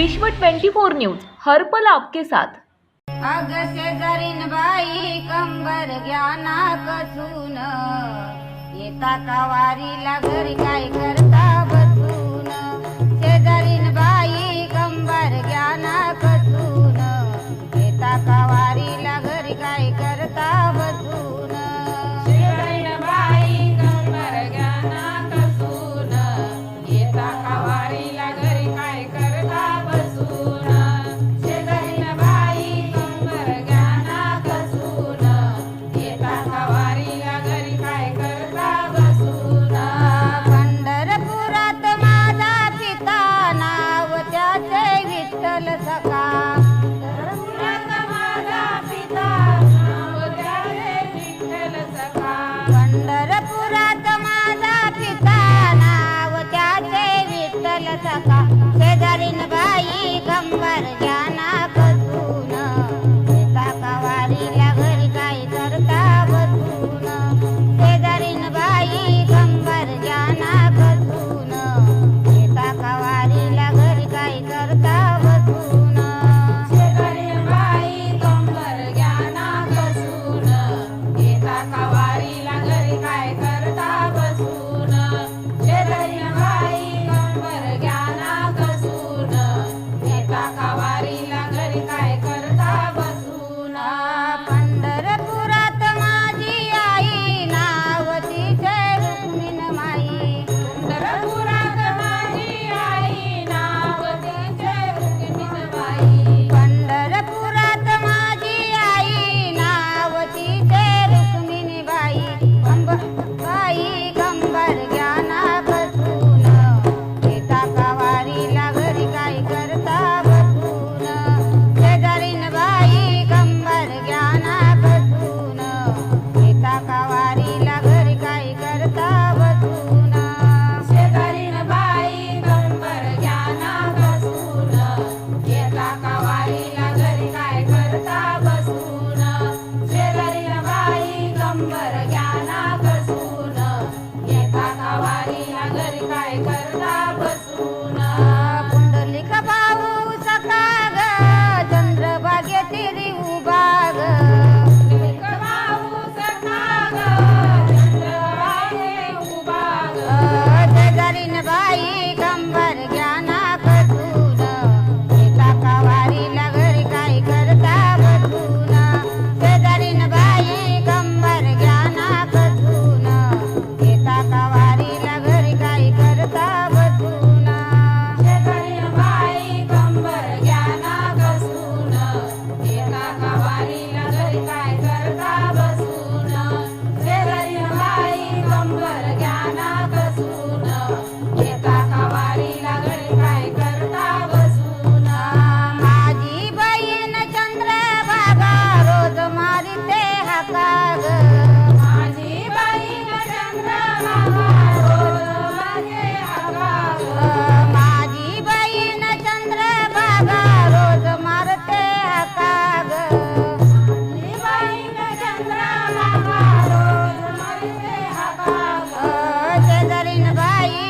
विश्व 24 न्यूज हरपल आपके साथ. अग शेजारीन बाई कंबर ज्ञाना कसून येता का वारीला काय करता बसून. शेजारीन बाई कंबर ज्ञाना कसून येता का वारीला घरी काय करता बसून. काय करता बसू ಕರಿನ ಬಾಯಿ